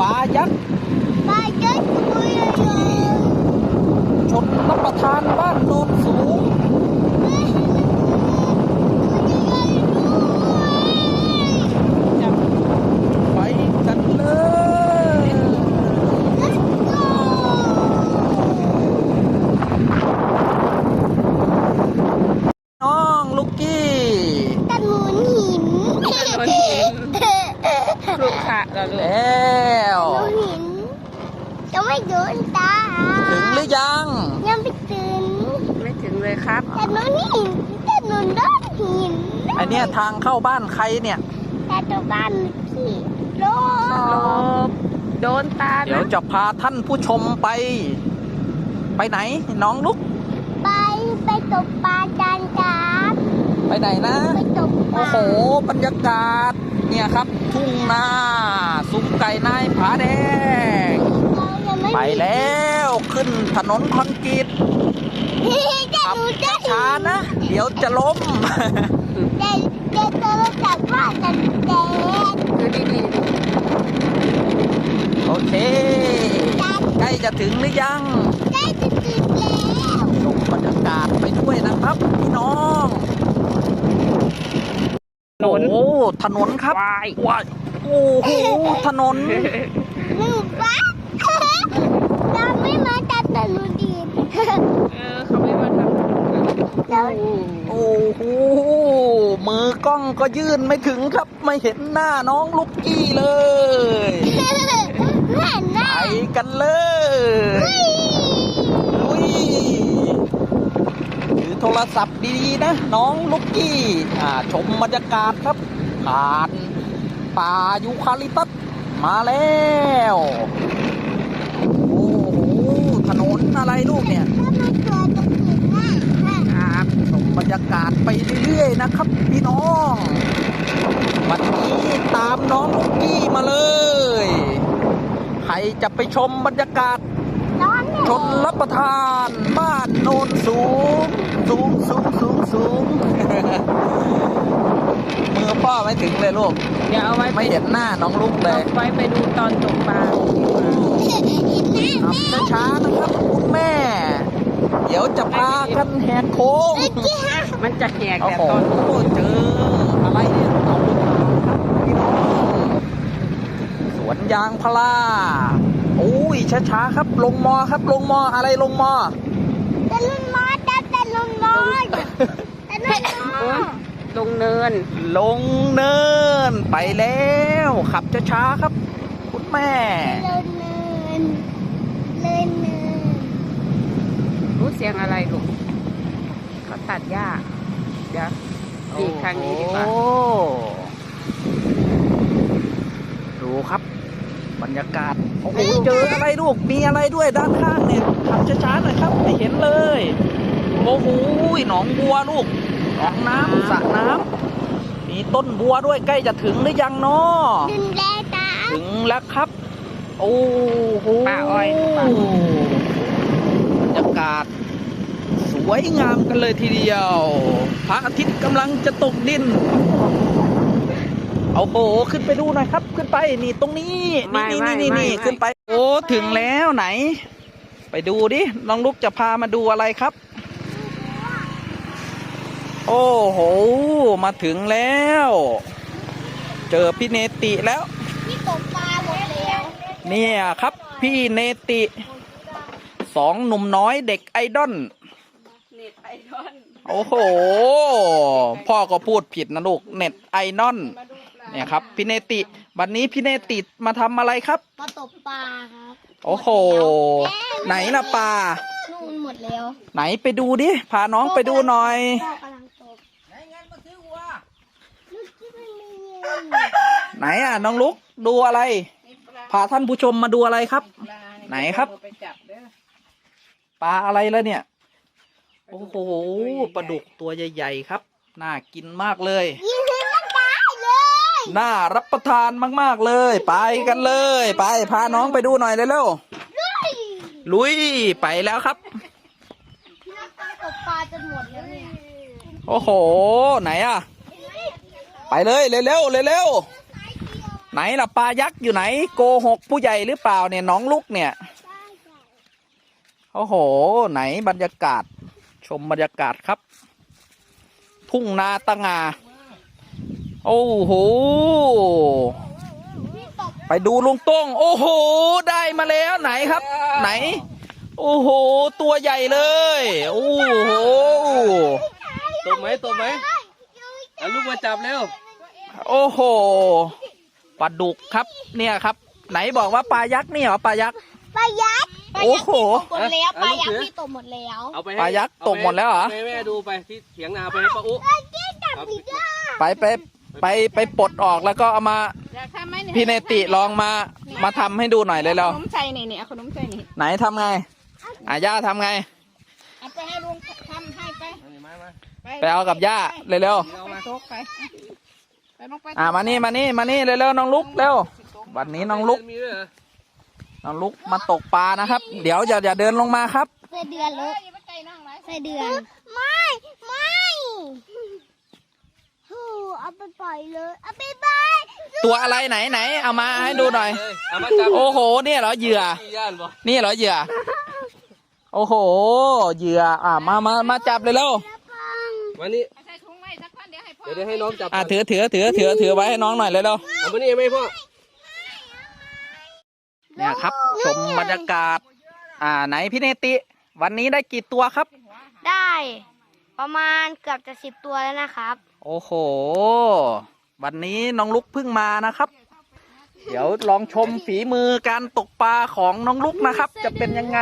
ปลายักษ์ ปลาเยอะตัวใหญ่ ชนรับประทานบ้านโนนสูง จับ ไปกันเลย น้องลูกกี้ ตะหนุนหิน ถนนหินครุขระเหราลูก แล้ว ตะหนุนหินจะไม่โดนตา ถึงหรือยัง ยังไม่ถึง ไม่ถึงเลยครับ ตะหนุนหินตะหนุนโดนหิน อัน เนี้ยทางเข้าบ้านใครเนี่ยแต่ตัวบ้านขี่โลหลบโดนตาเดี๋ยวนะจะพาท่านผู้ชมไป ไปไหนน้องลูกไปไปตกปลาจานจานไปไหนนะไปตกปโอ้ลาโหบรรยากาศ เนี่ยครับ ทุ่งนาซุ้มไก่นายผาแดงเรายังไม่ไปแล้วขึ้นถนนคอนกรีตมีจะขับหนูจะช้าๆนะ เดี๋ยวจะล้มเด็กเด็กโทรศัพท์ว่าจะแดง ดูดีๆดู โอเค ใกล้ จะถึงหรือยังได้จะตื่นแล้วชมบรรยากาศไปด้วยนะครับพี่น้องถนนโอ้โหถนนครับวายว้ายโอ้โหถนนหนูฟ้าเราไม่มาตัดแต่หนูดีเออเขาไม่มาทำเราโอ้โหมือกล้องก็ยื่นไม่ถึงครับ ไม่เห็นหน้าน้องลูกกี้เลย เห็นหไปน้ากันเลยลุยถือโทรศัพท์ดีๆนะ น้องลูกกี้ อ่า ชมบรรยากาศครับ ผ่านป่ายูคาลิปตัสมาแล้ว โอ้โห ถนนอะไรลูกเนี่ยถ้ามันเกิดจะตื่นหน้าครับชมบรรยากาศไปเรื่อยๆนะครับ พี่น้อง วันนี้ตามน้องลูกกี้มาเลยใคร จะไปชมบรรยากาศร้อนเนี่ยชนรับประทานบ้านโนนสูง สูงสูงสูงสูงมือพ่อไม่ถึงเลยลูกเดี๋ยวเอาไว้ไม่เห็นหน้าน้องลูกเลเอายไว้ไปดูตอนตกปลาเห็นหน้าขับช้าๆนะครับคุณแม่ เดี๋ยวจะพากันแหกโค้งเมื่อกี้ฮะมันจะแหกโอ้แต่โหตอนเจออะไรเนี่ยเอาครับพี่น้องสวนยางพารา โอ้ยช้าๆครับ ลงมอครับ ลงมออะไรลงมอแต่ลุนมอแต่แต่ลุนมอแต่ลุนมอโอ๊ยลงเนิน ลงเนิน ไปแล้ว ขับช้าๆครับ คุณแม่เลินเนินเลินเนินรู้เสียงอะไรลูกเขาตัดหญ้าเดี๋ยวปีกทางนี้ดีกว่าโอ้ดูครับ บรรยากาศโอ้โหเจออะไรลูกมีอะไรด้วยด้านข้างเนี่ยขับช้าๆหน่อยครับไม่เห็นเลยโอ้โหหนองบัวลูกหนองน้ำสระน้ำมีต้นบัวด้วยใกล้จะถึงหรือยังเนาะดึงแลตาถึงแล้วครับ โอ้โหป่าอ้อยป่าบรรยากาศสวยงามกันเลยทีเดียวพระอาทิตย์กำลังจะตกดิน เอาโห ขึ้นไปดูหน่อยครับ ขึ้นไปนี่ตรงนี้ ไม่นี่ไม่นี่นี่ไม่นี่ไม่ ขึ้นไป โอ้ถึงแล้วไหน ไปดูดิน้องลูกจะพามาดูอะไรครับ โอ้โห มาถึงแล้ว เจอพี่เนติแล้ว พี่ตกปลาหมดแล้วเนี่ยครับ พี่เนติสองหนุ่มน้อยเด็กไอดอลเน็ตไอดอลโอ้โห พ่อก็พูดผิดนะลูกเน็ตไอนอน เนี่ยครับพี่เนติ วันนี้พี่เนติมาทำอะไรครับ มาตกปลาครับโอ้โห ไหนล่ะปลา นู่นหมดแล้วไหนไปดูดิ พาน้องไปดูหน่อย พ่อกำลังตกลูกที่ไม่มีเงินไหนอะน้องลุกดูอะไร พาท่านผู้ชมมาดูอะไรครับ ไหนครับ ไปจับเด้อปลาอะไรแล้วเนี่ย โอ้โหปลาดุกตัวใหญ่ ๆ ครับ น่ากินมากเลยยิงให้มันตายเลย น่ารับประทานมาก ๆ เลย ไปกันเลย ไปพาน้องไปดูหน่อยเร็วๆลุยไปแล้วครับพี่นักตาตกปลาจนหมดแล้วเนี่ย โอ้โห ไหนอะไปเลยเร็วๆเร็วไหนล่ะปลายักษ์อยู่ไหน โกหกผู้ใหญ่หรือเปล่าเนี่ยน้องลุกเนี่ยโอ้โห ไหนบรรยากาศ ชมบรรยากาศครับ ทุ่งนาตะงา โอ้โห ไปดูลุงโต้ง โอ้โห ได้มาแล้วไหนครับ ไหน โอ้โห ตัวใหญ่เลย โอ้โหตบไหมตบไหมเอาลูกมาจับเร็ว โอ้โห ปลาดุกครับ เนี่ยครับ ไหนบอกว่าปลายักษ์นี่เหรอปลายักษ์ปลายักษ์โอ้โหหมดแล้วปลายักษ์พี่ตกหมดแล้วเอาไปปลายักษ์ตกหมดแล้วเหรอไปให้แม่ดูไปที่เถียงนาไปให้ป้าอุ๊จับผีได้ไปไป ไปไปปลดออกแล้วก็เอามาอยากทำไหมเนี่ยพี่เนติลองมามาทำให้ดูหน่อยเลยเราขนมใส่นี่เนี่ยเอาขนมใส่นี่ไหนทำไงอะย่าทำไงเอาไปให้ลุงทำให้ไปมามาไปเอากับย่าเร็วเอาไปมาโตกไปไปลงไปๆอะมานี่มานี่มานี่เร็วๆน้องลุกเร็ววันนี้น้องลุกมีด้วยเหรอน้องลุกมาตกปลานะครับ เดี๋ยวอย่าอย่าเดินลงมาครับ ใส่เดือนเลยอย่าไปไกลนั่งไรใส่เดือน ไม่ ไม่ โอ้เอาไปปล่อยเลย เอาไปปล่อยตัวอะไรไหนไหนเอามาให้ดูหน่อย เอ้ยเอามาจับโอ้โหเนี่ยเหรอเหยื่อที่ย่านบ่นี่เหรอเหยื่อ โอ้โห เหยื่อ อะมามามาจับเลยเร็ววันนี้ใส่ถุงไว้สักพันเดี๋ยวให้พ่อเดี๋ยวได้ให้น้องจับอะถือถือถือถือถือไว้ให้น้องหน่อยเลยเร็วเอามานี่ไหมพ่อเนี่ยครับ ชมบรรยากาศ อ่าไหนพี่เนติ วันนี้ได้กี่ตัวครับ ได้ ประมาณเกือบจะสิบตัวแล้วนะครับ โอ้โห วันนี้น้องลุกเพิ่งมานะครับ เดี๋ยวลองชมฝีมือการตกปลาของน้องลุกนะครับ จะเป็นยังไง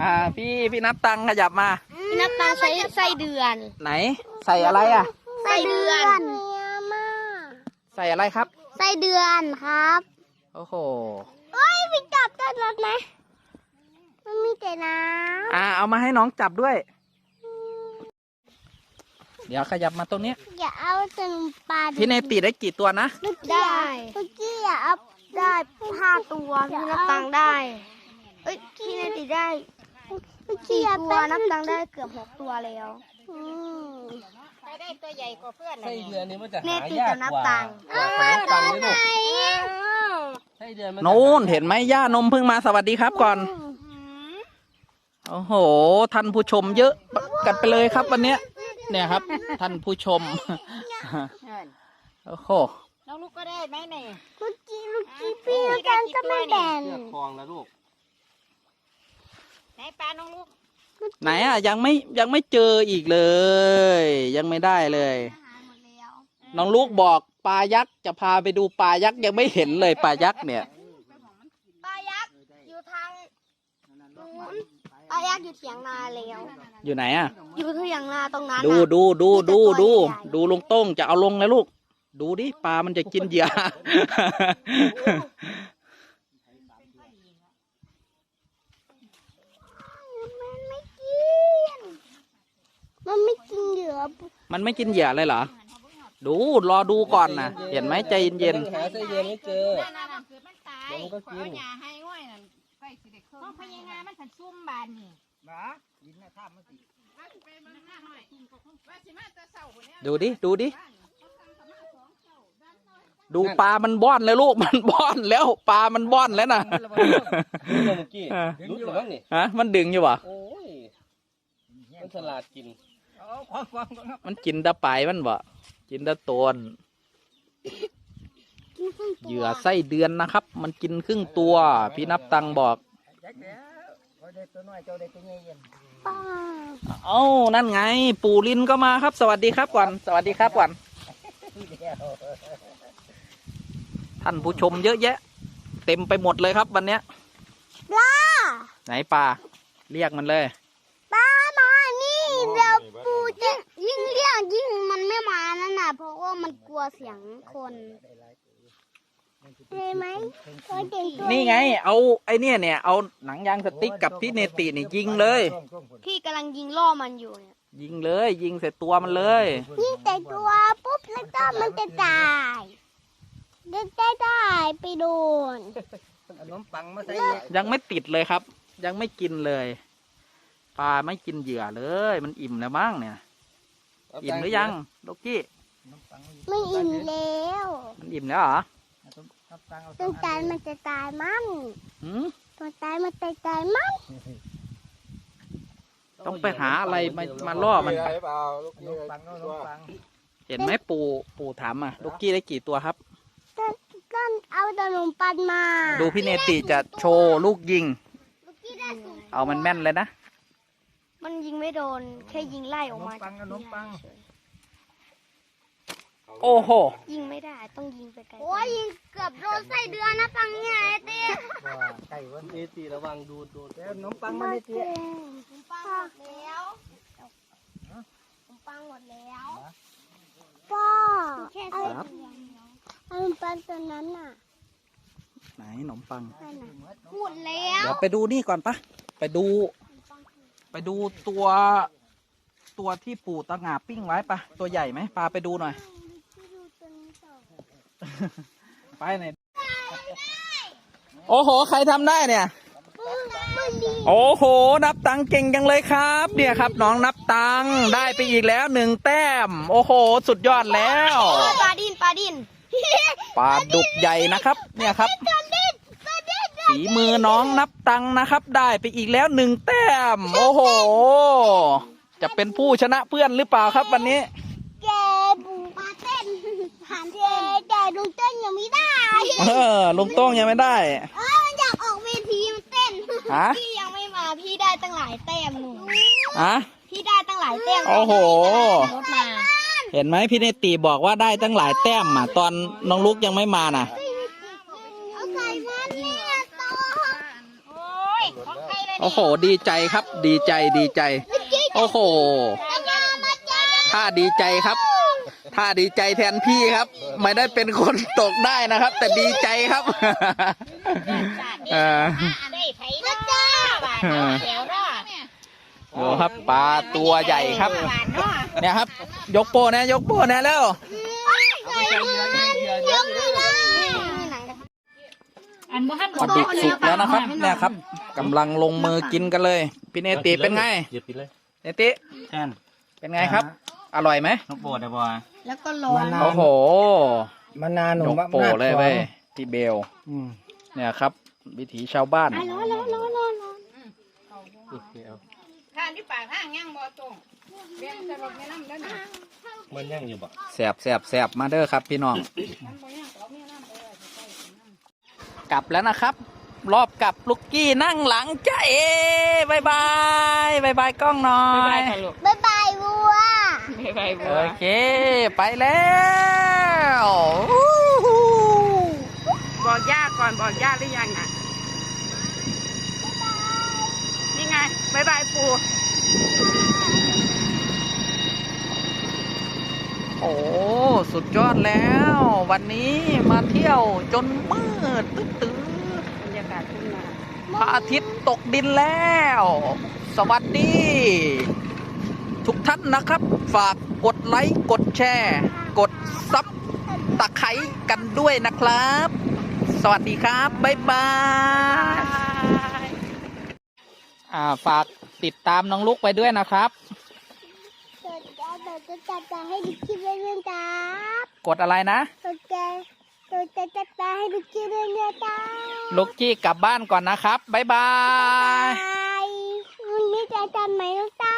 อ่า พี่พี่นับตังค์ขยับมา พี่นับตาใส่ไส้เดือน ไหน ใส่อะไรอะไส้เดือนใส่อะไรครับไส้เดือนครับ โอ้โหเอ้ยไปจับต้นรถไหมมันมีแต่น้อ่า เอามาให้น้องจับด้วย เดี๋ยวขยับมาตรงเนี้ยำอย่าเอาจนปลาพี่เนติได้กี่ตัวนะ ได้เมื่อกี้อย่าเอาได้ห้าตัวพี่นับตังค์ได้เอ้ยพี่นาติได้สี่ตัวนับตังค์ได้เกือบหกตัวแล้วอืมไปได้ตัวใหญ่กว่าเพื่อนไส้เดือนนี่มันจะเนหาติยากจะนับกว่าตังค์กว่านับตังค์เลยลูกไส้เดือนมันจะนู่นเห็นไหมย่านมเพิ่งมาสวัสดีครับก่อนโอ้โหท่านผู้ชมเยอะกันไปเลยครับวันเนี้ย เนี่ยครับ ท่านผู้ชม โอ้โหน้องลูกก็ได้ไหมเนี่ยลูกจีลูกจีพี่แล้วกันก็ไม่แบ่งเชือกคลองแล้วลูก ไหนปลาน้องลูก ไหนอะยังไม่ยังไม่เจออีกเลย ยังไม่ได้เลย น้องลูกบอกปลายักษ์จะพาไปดูปลายักษ์ยังไม่เห็นเลยปลายักษ์เนี่ย ปลายักษ์อยู่ทางนู้นปลายักษ์อยู่เถียงนาแล้ว อยู่ไหนอะ อยู่เถียงนาตรงนั้นดูน่ะ ดูดูดูดูมีแต่ตัวใหญ่ดูลุงโต้งจะเอาลงแล้วลูก ดูดิปลามันจะกินเหยื่อ มันไม่กิน มันไม่กินเหยื่อมันไม่กินเหยื่อเลยเหรอ ดูรอดูก่อนนะเห็นไหมใจเย็นหาไส้เดือนไม่เจอ นั่นน่ะคือมันตายเดี๋ยวมันก็กิน เอายาให้ง่อยนั่น ใกล้สิเด็กต้องพยายามมันผันซุ่มบานนี่ว่าสิไปมันหน้าหน่อยว่าสิมาแต่เช้าพุ่นเนี่ยๆดูดิ ดูดิ ดูปลามันบ้อนเลยลูกมันบ้อนแล้วปลามันบ้อนแล้วนะรู้เมื่อกี้รู้หรือมั้งนี่ฮะมันดึงอยู่ปะโอ้ยมันฉลาดกินมันกินแตะปลายมันบ่กินแตะตน เหยื่อไส้เดือนนะครับ มันกินครึ่งตัว พี่นับตังค์บอกป้าเอ้านั่นไง ปู่ลินก็มาครับ สวัสดีครับก่อน สวัสดีครับก่อน ท่านผู้ชมเยอะแยะ เต็มไปหมดเลยครับวันเนี้ยปลาไหนปลาเรียกมันเลยปลามานี่เดี๋ยวปูจะยิ่งเรียกยิ่งมันไม่มานั่นน่ะ เพราะว่ามันกลัวเสียงคน เห็นไหมตัวเก่งตัวนี่ไง เอาไอเนี่ยเนี่ยเอาหนังยางสติ๊กกับพี่เนตินี่ยิงเลย พี่กำลังยิงล่อมันอยู่เนี่ยยิงเลย ยิงใส่ตัวมันเลย ยิงแต่ตัวปุ๊บแล้วก็มันจะตายจะได้ได้ไปโดนยังไม่ติดเลยครับ ยังไม่กินเลยปลาไม่กินเหยื่อเลย มันอิ่มแล้วมั้งเนี่ยอิ่มหรือยังโลกี้ไม่อิ่มแล้ว มันอิ่มแล้วเหรอ ตัวตายมันจะตายมันหืม ตัวตายมันจะตายมันต้องไปหาอะไรมามาล่อ มัน เปล่าลูกเรือตัวเห็นไหมปู่ปู่ถามอะลูกกี้ได้กี่ตัวครับก็ก็เอาขนมปังมาดูพี่เนติจะโชว์ลูกยิง ลูกกี้ได้สูงเอามันแม่นเลยนะ มันยิงไม่โดน แค่ยิงไล่ออกมาจากขนมปัง โอ้โห ยิงไม่ได้ต้องยิงไปไกลโอ้ยยิงเกือบโดนไส้เดือนนะปังเนี่ยไอ้เต้ไก่วันเอตีระวังดูดูแล้วน้ำปังมันได้เตี้ยขนมปังหมดแล้วขนมปังหมดแล้วป้าไอ้ครับขนมปังตัวนั้นน่ะ ไหนขนมปังนั่นน่ะหมดแล้วเดี๋ยวไปดูนี่ก่อนปะไปดู ไปดูตัวตัวที่ปู่ตะหงาปิ้งไว้ปะตัวใหญ่ไหมปาไปดูหน่อย ไปไหนอยโอ้โห ใครทำได้เนี่ย โอ้โห นับตังค์เก่งจังเลยครับ เนี่ยครับ น้องนับตังค์ได้ไปอีกแล้วหนึ่งแต้ม โอ้โห สุดยอดแล้วปลาดินปลาดินปลาดุกใหญ่นะครับ เนี่ยครับฝีมือน้องนับตังค์นะครับ ได้ไปอีกแล้วหนึ่งแต้ม โอ้โห จะเป็นผู้ชนะเพื่อนหรือเปล่าครับวันนี้ แกบูปลาเต้น ผ่านเทแต่ลุงเต้นยังไม่ได้เออลุงโต้งยังไม่ได้ เออมันอยากออกเวทีมันเต้นฮะ พี่ยังไม่มาพี่ได้ตั้งหลายแต้มหนูอะพี่ได้ตั้งหลายแต้มโอ้โห รถมาเห็นไหมพี่เนตีบอกว่าได้ตั้งหลายแต้มอะตอนน้องลุกยังไม่มาน่ะ เอาใส่มันเนี่ยต่อโอ้ยของใครเลยโอ้โห ดีใจครับ ดีใจดีใจโอ้โหอาจารย์อาจารย์ถ้าดีใจครับ ถ้าดีใจแทนพี่ครับ ไม่ได้เป็นคนตกได้นะครับ แต่ดีใจครับเออได้ไผเนาะบาดเนาะแถวเนาะดูครับปลาตัวใหญ่ครับ บาดเนาะเนี่ยครับ ยกโป้นะ ยกโป้นะแล้ว อันบ่ทันปลาดุกสุกแล้วนะครับเนี่ยครับกำลังลงมือกินกันเลยพี่เนติเป็นไงหยิบไปเลยเนติแทนเป็นไงครับ อร่อยไหมนกโบดได้บ่ แล้วก็ร้อนโอ้โหมานานหยนุ่มกโป้เลยเว้ยพี่เบล อืมเนี่ยครับ วิถีชาวบ้านร้อนร้อนร้อนร้อนร้อนนี่เอาทานที่ปากทางย่างบ่ตรงเรียนสรุปแนะนำเด้อนะมันย่างอยู่บ่แสบแสบแสบมาเด้อครับ พี่น้อง มันบ่ย่างก็เอาแม่น้ำไปเลยไปกลับแล้วนะครับ รอบกลับลูกกี้นั่งหลังจ้าเอบายบายบายบายกล้องหน่อย บ๊ายบายวัว บ๊ายบายบัโอวเค ไปแล้วอู้หูบอกย่าก่อนบอกย่าหรือยังอะนี่ไงบ๊ายบายปูโอ้สุดยอดแล้ว วันนี้มาเที่ยวจนมืดตึ๊ดตื้อบรรยากาศขึ้นมาพระอาทิตย์ตกดินแล้ว สวัสดี ทุกท่านนะครับ ฝากกดไลค์กดแชร์ กดซับตะไคร้กันด้วยนะครับ สวัสดีครับ บ๊ายบายอ่าฝากติดตามน้องลุกไปด้วยนะครับสนใจสนใจจัดใจให้ดูคลิปเรื่อยๆจ้ากดอะไรนะสนใจสนใจจัดใจให้ดูคลิปเรื่อยๆจ้าลุกกี้กลับบ้านก่อนนะครับ บ๊ายบาย บายวันนี้จะจันไหมลูกตา